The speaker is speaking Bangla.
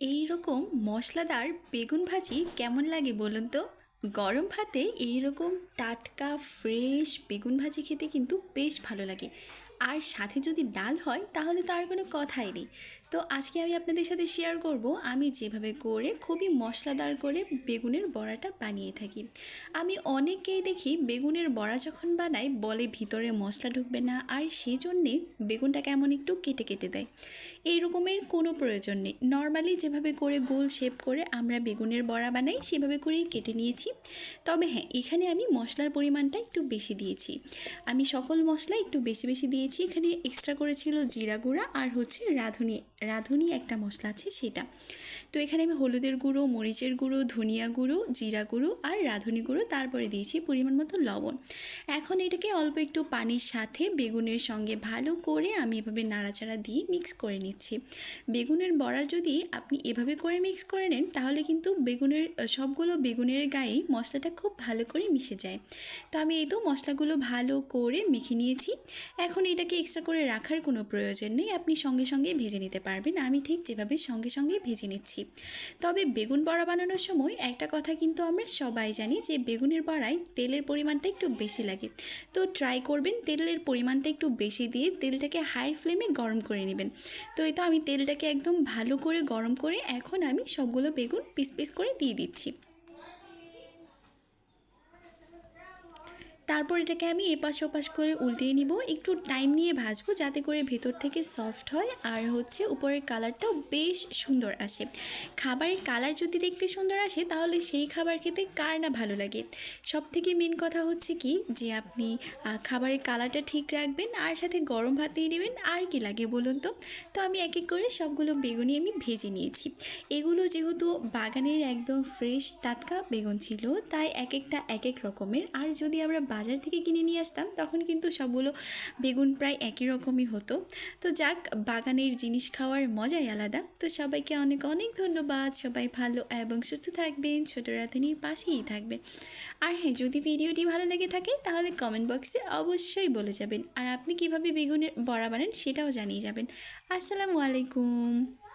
এই রকম মশলাদার বেগুন ভাজি কেমন লাগে বলুন তো? গরম ভাতে এই রকম টাটকা ফ্রেশ বেগুন ভাজি খেতে কিন্তু বেশ ভালো লাগে। আর সাথে যদি ডাল হয়, তাহলে তো আর কোনো কথাই নেই। তো আজকে আমি আপনাদের সাথে শেয়ার করব, আমি যেভাবে করে খুবই মশলাদার করে বেগুনের বড়াটা বানিয়ে থাকি। আমি অনেকেই দেখি বেগুনের বড়া যখন বানাই বলে ভিতরে মশলা ঢুকবে না, আর সেই জন্যে বেগুনটা কেমন একটু কেটে কেটে দেয়। এই রকমের কোনো প্রয়োজন নেই। নর্মালি যেভাবে করে গোল শেপ করে আমরা বেগুনের বড়া বানাই, সেভাবে করেই কেটে নিয়েছি। তবে হ্যাঁ এখানে আমি মশলার পরিমাণটা একটু বেশি দিয়েছি। আমি সকল মশলা একটু বেশি বেশি দিয়েছি। এখানে এক্সট্রা করেছিল জিরা গুঁড়া আর হচ্ছে রাঁধুনি রাঁধুনি একটা মশলা আছে সেটা। তো এখানে আমি হলুদের গুঁড়ো, মরিচের গুঁড়ো, ধনিয়া গুঁড়ো, জিরা গুঁড়ো আর রাঁধুনি গুঁড়ো তারপরে দিয়েছি পরিমাণ মতো লবণ। এখন এটাকে অল্প একটু পানির সাথে বেগুনের সঙ্গে ভালো করে আমি এভাবে নাড়াচাড়া দিয়ে মিক্স করে নিচ্ছি। বেগুনের বড়ার যদি আপনি এভাবে করে মিক্স করে নেন, তাহলে কিন্তু বেগুনের, সবগুলো বেগুনের গায়েই মশলাটা খুব ভালো করে মিশে যায়। তো আমি এই তো মশলাগুলো ভালো করে মেখে নিয়েছি। এখন এটাকে এক্সট্রা করে রাখার কোনো প্রয়োজন নেই। আপনি সঙ্গে সঙ্গে ভেজে নিতে পারবেন। আমি ঠিক যেভাবে সঙ্গে সঙ্গে ভেজে নিচ্ছি। তবে বেগুন বড়া বানানোর সময় একটা কথা কিন্তু আমরা সবাই জানি যে, বেগুনের বড়ায় তেলের পরিমাণটা একটু বেশি লাগে। তো ট্রাই করবেন, তেলের পরিমাণটা একটু বেশি দিয়ে তেলটাকে হাই ফ্লেমে গরম করে নেবেন। তো এই তো আমি তেলটাকে একদম ভালো করে গরম করে এখন আমি সবগুলো বেগুন পিস পিস করে দিয়ে দিচ্ছি। তারপর এটাকে আমি এপাশ ওপাশ করে উল্টিয়ে নিব। একটু টাইম নিয়ে ভাজবো যাতে করে ভেতর থেকে সফট হয়। আর হচ্ছে উপরের কালারটাও বেশ সুন্দর আসে। খাবারের কালার যদি দেখতে সুন্দর আসে, তাহলে সেই খাবার খেতে কার না ভালো লাগে? সব থেকে মেন কথা হচ্ছে কি, যে আপনি খাবারের কালারটা ঠিক রাখবেন আর সাথে গরম ভাত দিয়ে দেবেন। আর কি লাগে বলুন তো? তো আমি এক এক করে সবগুলো বেগুনই আমি ভেজে নিয়েছি। এগুলো যেহেতু বাগানের একদম ফ্রেশ টাটকা বেগুন ছিল, তাই এক একটা এক এক রকমের। আর যদি আমরা বাজার থেকে কিনে নিয়ে আসতাম, তখন কিন্তু সবগুলো বেগুন প্রায় একই রকমই হতো। তো যাক, বাগানের জিনিস খাওয়ার মজাই আলাদা। তো সবাইকে অনেক অনেক ধন্যবাদ। সবাই ভালো এবং সুস্থ থাকবেন। ছোটো রাধুনির পাশেই থাকবেন। আর হ্যাঁ যদি ভিডিওটি ভালো লেগে থাকে, তাহলে কমেন্ট বক্সে অবশ্যই বলে যাবেন। আর আপনি কীভাবে বেগুনের বড়া বানান, সেটাও জানিয়ে যাবেন। আসসালামু আলাইকুম।